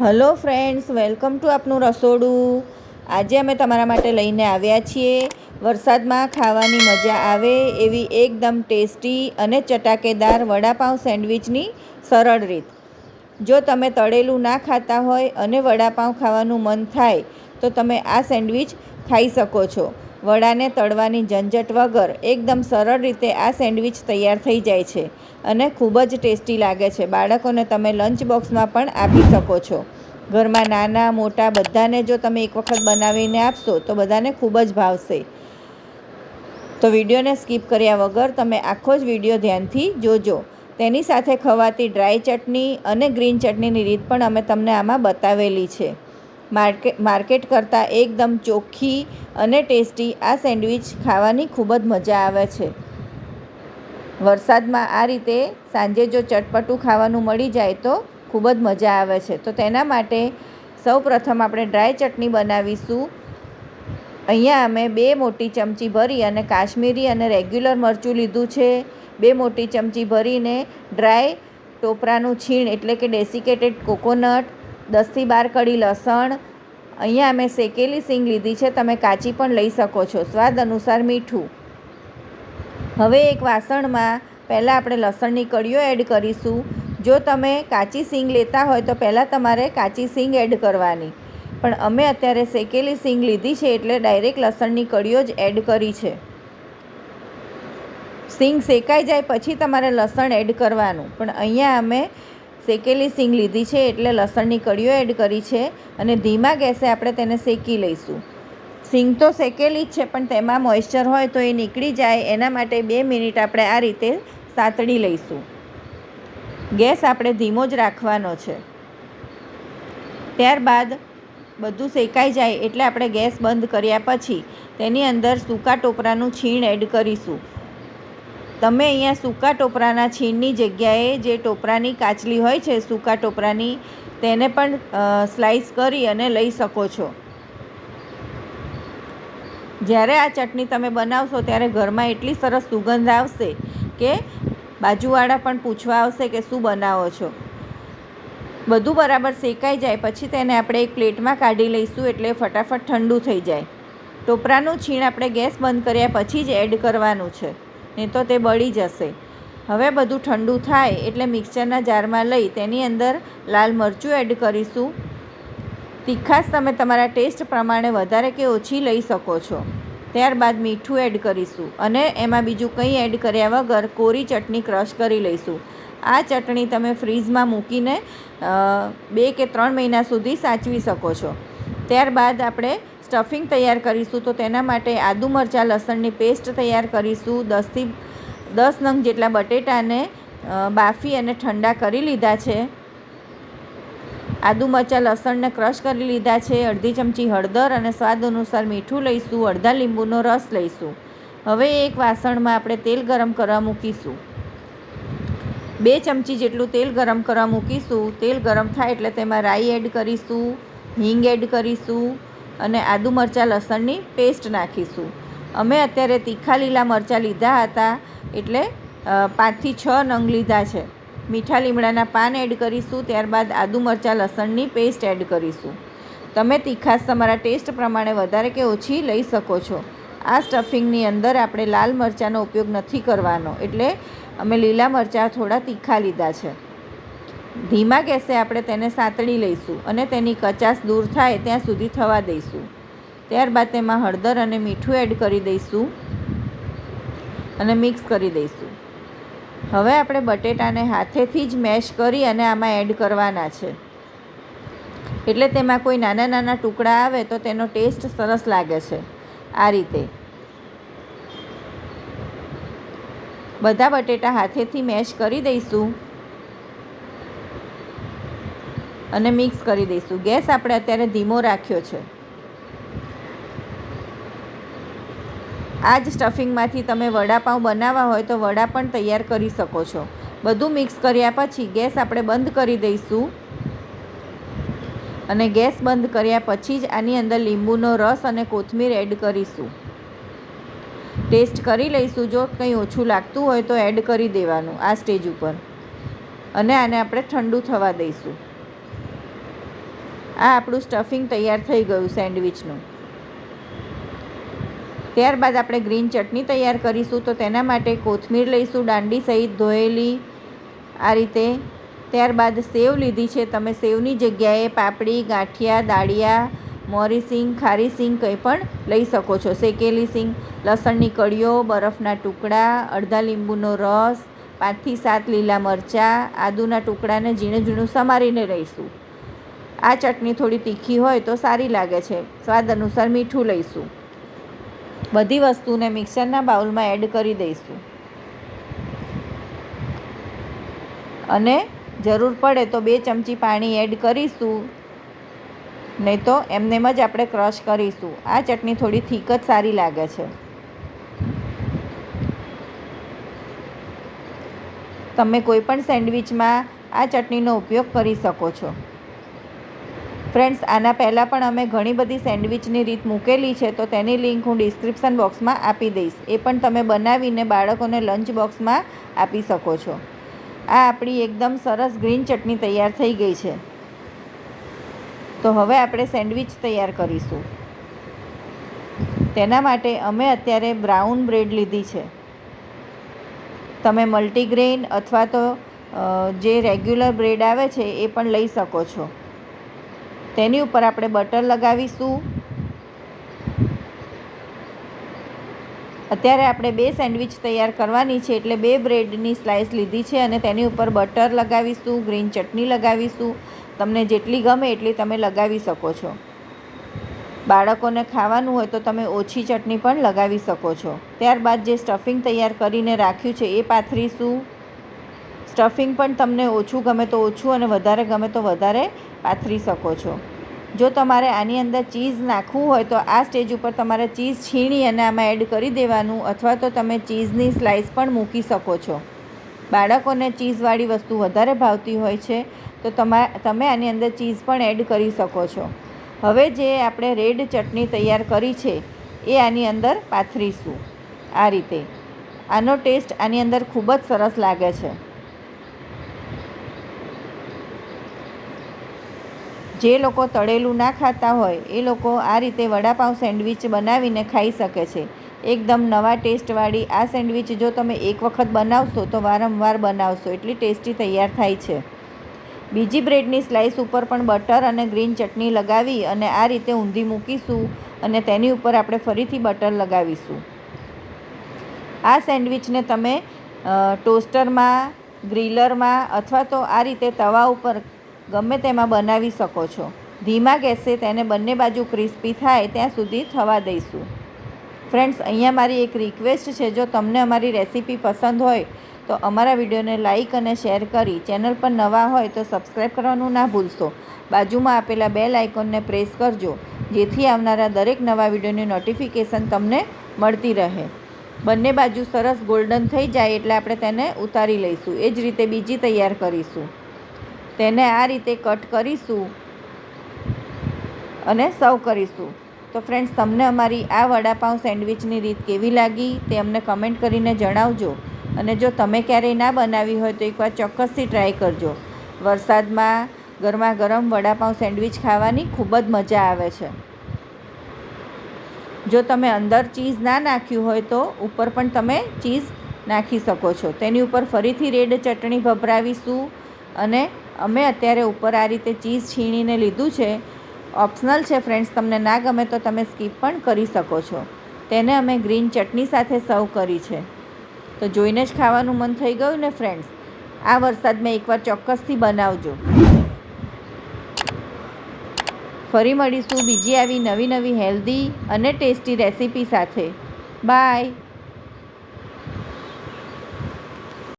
Hello friends, welcome to આપનું રસોડું. આજે અમે તમારા માટે લઈને આવ્યા છીએ. વરસાદમાં ખાવાની મજા આવે એવી એકદમ ટેસ્ટી અને ચટાકેદાર વડાપાઉં સેન્ડવિચની સરળ રીત. જો તમે તળેલું ના ખાતા હોય અને વડાપાઉં ખાવાનું મન થાય, તો તમે આ સેન્ડવિચ ખાઈ શકો છો. વડાને તળવાની ઝંઝટ વગર એકદમ સરળ રીતે આ સેન્ડવિચ તૈયાર થઈ જાય છે અને ખૂબ જ ટેસ્ટી લાગે છે. બાળકોને તમે લંચ બોક્સમાં પણ આપી શકો છો. ઘરમાં નાના, મોટા બધાને જો તમે એક વખત બનાવીને આપશો તો બધાને ખૂબ જ ભાવશે. તો વિડીયોને સ્કીપ કર્યા વગર તમે આખો જ વીડિયો ધ્યાનથી જોજો. તેની સાથે ખવાતી ડ્રાય ચટણી અને ગ્રીન ચટણીની રીત પણ અમે તમને આમાં બતાવેલી છે. માર્કેટ માર્કેટ કરતાં એકદમ ચોખ્ખી અને ટેસ્ટી આ સેન્ડવિચ ખાવાની ખૂબ જ મજા આવે છે. વરસાદમાં આ રીતે સાંજે જો ચટપટું ખાવાનું મળી જાય તો ખૂબ જ મજા આવે છે. તો તેના માટે સૌ પ્રથમ આપણે ડ્રાય ચટણી બનાવીશું. અહીંયા અમે બે મોટી ચમચી ભરી અને કાશ્મીરી અને રેગ્યુલર મરચું લીધું છે. બે મોટી ચમચી ભરીને ડ્રાય ટોપરાનું છીણ એટલે કે ડેસિકેટેડ કોકોનટ દસથી બાર કડી લસણ, અહીંયા અમે શેકેલી સિંગ લીધી છે, તમે કાચી પણ લઈ શકો છો. સ્વાદ અનુસાર મીઠું. હવે એક વાસણમાં પહેલાં આપણે લસણની કળીઓ એડ કરીશું. જો તમે કાચી સિંગ લેતા હોય તો પહેલાં તમારે કાચી સિંગ એડ કરવાની. પણ અમે અત્યારે શેકેલી સિંગ લીધી છે એટલે ડાયરેક્ટ લસણની કળીઓ જ એડ કરી છે. સિંગ શેકાઈ જાય પછી તમારે લસણ એડ કરવાનું. પણ અહીંયા અમે શેકેલી સિંગ લીધી છે એટલે લસણની કળીઓ એડ કરી છે અને ધીમા ગેસે આપણે તેને શેકી લઈશું. સિંગ તો શેકેલી જ છે, પણ તેમાં મોઇશ્ચર હોય તો એ નીકળી જાય. એના માટે બે મિનિટ આપણે આ રીતે સાતડી લઈશું. ગેસ આપણે ધીમો જ રાખવાનો છે. ત્યારબાદ બધું શેકાઈ જાય એટલે આપણે ગેસ બંધ કર્યા પછી તેની અંદર સૂકા ટોપરાનું છીણ એડ કરીશું. તમે અહીંયા સૂકા ટોપરાના છીણની જગ્યાએ જે ટોપરાની કાચલી હોય છે, સૂકા ટોપરાની, તેને પણ સ્લાઈસ કરી અને લઈ શકો છો. જ્યારે આ ચટણી તમે બનાવશો, ત્યારે ઘરમાં એટલી સરસ સુગંધ આવશે કે બાજુવાળા પણ પૂછવા આવશે કે શું બનાવો છો. બધું બરાબર શેકાઈ જાય, પછી તેને આપણે એક પ્લેટમાં કાઢી લઈશું એટલે ફટાફટ ઠંડુ થઈ જાય. ટોપરાનું છીણ આપણે ગેસ બંધ કર્યા પછી જ એડ કરવાનું છે. નહીં તો તે બળી જશે. હવે બધું ઠંડુ થાય એટલે મિક્સરના જારમાં લઈ તેની અંદર લાલ મરચું એડ કરીશું. તીખાશ તમે તમારા ટેસ્ટ પ્રમાણે વધારે કે ઓછી લઈ શકો છો. ત્યારબાદ મીઠું એડ કરીશું અને એમાં બીજું કંઈ એડ કર્યા વગર કોરી ચટણી ક્રશ કરી લઈશું. આ ચટણી તમે ફ્રીઝમાં મૂકીને બે કે ત્રણ મહિના સુધી સાચવી શકો છો. ત્યારબાદ આપણે સ્ટફિંગ તૈયાર કરીશું તો તેના માટે આદુ મરચાં, લસણની પેસ્ટ તૈયાર કરીશું. દસથી દસ નંગ જેટલા બટેટાને બાફી અને ઠંડા કરી લીધા છે. આદુ મરચાં, લસણને ક્રશ કરી લીધા છે. અડધી ચમચી હળદર અને સ્વાદ અનુસાર મીઠું લઈશું. અડધા લીંબુનો રસ લઈશું. હવે એક વાસણમાં આપણે તેલ ગરમ કરવા મૂકીશું. બે ચમચી જેટલું તેલ ગરમ કરવા મૂકીશું. તેલ ગરમ થાય એટલે તેમાં રાઈ એડ કરીશું, હિંગ એડ કરીશું. અને આદુ મરચાં લસણની પેસ્ટ નાખીશું. અમે અત્યારે તીખા લીલા મરચાં લીધા હતા એટલે પાંચથી છ નંગ લીધા છે. મીઠા લીમડાના પાન એડ કરીશું, ત્યારબાદ આદુ મરચાં લસણની પેસ્ટ એડ કરીશું. તમે તીખાશ તમારા ટેસ્ટ પ્રમાણે વધારે કે ઓછી લઈ શકો છો. આ સ્ટફિંગની અંદર આપણે લાલ મરચાંનો ઉપયોગ નથી કરવાનો. એટલે અમે લીલા મરચાં થોડા તીખા લીધા છે. ધીમા ગેસે આપણે તેને સાંતળી લઈશું અને તેની કચાશ દૂર થાય ત્યાં સુધી થવા દઈશું. ત્યારબાદ તેમાં હળદર અને મીઠું એડ કરી દઈશું અને મિક્સ કરી દઈશું. હવે આપણે બટેટાને હાથેથી જ મેશ કરી અને આમાં એડ કરવાના છે. એટલે તેમાં કોઈ નાના નાના ટુકડા આવે તો તેનો ટેસ્ટ સરસ લાગે છે. આ રીતે. બધા બટેટા હાથેથી મેશ કરી દઈશું. અને મિક્સ કરી દઈશું. ગેસ આપણે અત્યારે ધીમો રાખ્યો છે. આ જ સ્ટફિંગમાંથી તમે વડાપાઉં બનાવવા હોય તો વડા પણ તૈયાર કરી શકો છો. બધું મિક્સ કર્યા પછી ગેસ આપણે બંધ કરી દઈશું. અને ગેસ બંધ કર્યા પછી જ આની અંદર લીંબુનો રસ અને કોથમીર એડ કરીશું. ટેસ્ટ કરી લઈશું. જો કંઈ ઓછું લાગતું હોય તો એડ કરી દેવાનું આ સ્ટેજ ઉપર. અને આને આપણે ઠંડુ થવા દઈશું. આ આપણું સ્ટફિંગ તૈયાર થઈ ગયું સેન્ડવિચનું ત્યારબાદ આપણે ગ્રીન ચટણી તૈયાર કરીશું તો તેના માટે કોથમીર લઈશું, દાંડી સહિત ધોયેલી આ રીતે. ત્યારબાદ સેવ લીધી છે, તમે સેવની જગ્યાએ પાપડી, ગાંઠિયા, દાળિયા, મોરી સિંગ, ખારી સિંગ કંઈ પણ લઈ શકો છો. શેકેલી સિંગ, લસણની કળીઓ, બરફના ટુકડા, અડધા લીંબુનો રસ, પાંચથી સાત લીલા મરચાં, આદુના ટુકડાને ઝીણું ઝીણું સમારીને લઈશું. આ ચટણી થોડી તીખી હોય તો સારી લાગે છે. સ્વાદ અનુસાર મીઠું લઈશું. બધી વસ્તુને મિક્સરના બાઉલમાં એડ કરી દઈશું. અને જરૂર પડે તો બે ચમચી પાણી એડ કરીશું. નહીં તો એમનેમ જ આપણે ક્રશ કરીશું. આ ચટણી થોડી થીક જ સારી લાગે છે. તમે કોઈ પણ સેન્ડવિચમાં આ ચટણીનો ઉપયોગ કરી શકો છો. ફ્રેન્ડ્સ, આના પહેલાં પણ અમે ઘણી બધી સેન્ડવિચની રીત મૂકેલી છે, તો તેની લિંક હું ડિસ્ક્રિપ્શન બોક્સમાં આપી દઈશ. એ પણ તમે બનાવીને બાળકોને લંચ બોક્સમાં આપી શકો છો. આ આપણી એકદમ સરસ ગ્રીન ચટણી તૈયાર થઈ ગઈ છે. તો હવે આપણે સેન્ડવિચ તૈયાર કરીશું. તેના માટે અમે અત્યારે બ્રાઉન બ્રેડ લીધી છે. તમે મલ્ટીગ્રેન અથવા તો જે રેગ્યુલર બ્રેડ આવે છે, એ પણ લઈ શકો છો. તેની ઉપર આપણે બટર લગાવીશું. અત્યારે આપણે બે સેન્ડવિચ તૈયાર કરવાની છે, એટલે બે બ્રેડની સ્લાઇસ લીધી છે અને તેની ઉપર બટર લગાવીશું ગ્રીન ચટણી લગાવીશું. તમને જેટલી ગમે એટલી તમે લગાવી શકો છો. બાળકોને ખાવાનું હોય તો તમે ઓછી ચટણી પણ લગાવી શકો છો. ત્યારબાદ જે સ્ટફિંગ તૈયાર કરીને રાખ્યું છે, એ પાથરીશું. સ્ટફિંગ પણ તમને ઓછું ગમે તો ઓછું અને વધારે ગમે તો વધારે પાથરી શકો છો. જો તમારે આની અંદર ચીઝ નાખવું હોય તો આ સ્ટેજ ઉપર તમારે ચીઝ છીણી અને આમાં એડ કરી દેવાનું અથવા તો તમે ચીઝની સ્લાઇસ પણ મૂકી શકો છો. બાળકોને ચીઝવાળી વસ્તુ વધારે ભાવતી હોય છે તો તમા, તમે આની અંદર ચીઝ પણ એડ કરી શકો છો. હવે જે આપણે રેડ ચટણી તૈયાર કરી છે એ આની અંદર પાથરીશું. આ રીતે. આનો ટેસ્ટ આની અંદર ખૂબ જ સરસ લાગે છે. જે લોકો તળેલું ના ખાતા હોય, એ લોકો આ રીતે વડાપાઉં સેન્ડવિચ બનાવીને ખાઈ શકે છે. એકદમ નવા ટેસ્ટવાળી આ સેન્ડવિચ જો તમે એક વખત બનાવશો તો વારંવાર બનાવશો, એટલી ટેસ્ટી તૈયાર થાય છે. બીજી બ્રેડની સ્લાઇસ ઉપર પણ બટર અને ગ્રીન ચટણી લગાવી અને આ રીતે ઊંધી મૂકીશું અને તેની ઉપર આપણે ફરીથી બટર લગાવીશું. આ સેન્ડવિચને તમે ટોસ્ટરમાં, ગ્રીલરમાં અથવા તો આ રીતે તવા ઉપર ગમે તેમાં બનાવી શકો છો. ધીમા ગેસે તેને બંને બાજુ ક્રિસ્પી થાય ત્યાં સુધી થવા દઈશું. ફ્રેન્ડ્સ, અહીંયા મારી એક રિક્વેસ્ટ છે, જો તમને અમારી રેસીપી પસંદ હોય, તો અમારા વિડીયોને લાઇક અને શેર કરી, ચેનલ પર નવા હોય તો સબસ્ક્રાઈબ કરવાનું ના ભૂલશો. બાજુમાં આપેલા બે આઇકોનને પ્રેસ કરજો, જેથી આવનારા દરેક નવા વિડીયોની નોટિફિકેશન તમને મળતી રહે. બંને બાજુ સરસ ગોલ્ડન થઈ જાય એટલે આપણે તેને ઉતારી લઈશું. એ જ રીતે બીજી તૈયાર કરીશું. તેને આ રીતે કટ કરીશું અને સર્વ કરીશું. તો ફ્રેન્ડ્સ તમને અમારી આ વડાપાઉં સેન્ડવિચની રીત કેવી લાગી તે અમને કમેન્ટ કરીને જણાવજો. અને જો તમે ક્યારેય ના બનાવી હોય તો એકવાર ચોક્કસથી ટ્રાય કરજો. વરસાદમાં ગરમા ગરમ વડાપાઉં સેન્ડવિચ ખાવાની ખૂબ જ મજા આવે છે. જો તમે અંદર ચીઝ ના નાખ્યું હોય તો ઉપર પણ તમે ચીઝ નાખી શકો છો. તેની ઉપર ફરીથી રેડ ચટણી ભભરાવીશું અને અમે અત્યારે ઉપર આ રીતે ચીઝ છીણીને લીધું છે. ઓપ્શનલ છે ફ્રેન્ડ્સ તમને ના ગમે તો તમે સ્કીપ પણ કરી શકો છો. તેને અમે ગ્રીન ચટણી સાથે સર્વ કરી છે. તો જોઈને જ ખાવાનું મન થઈ ગયું ને ફ્રેન્ડ્સ આ વરસાદમાં એકવાર ચોક્કસથી બનાવજો. ફરી મળીશું બીજી આવી નવી નવી હેલ્ધી અને ટેસ્ટી રેસીપી સાથે. બાય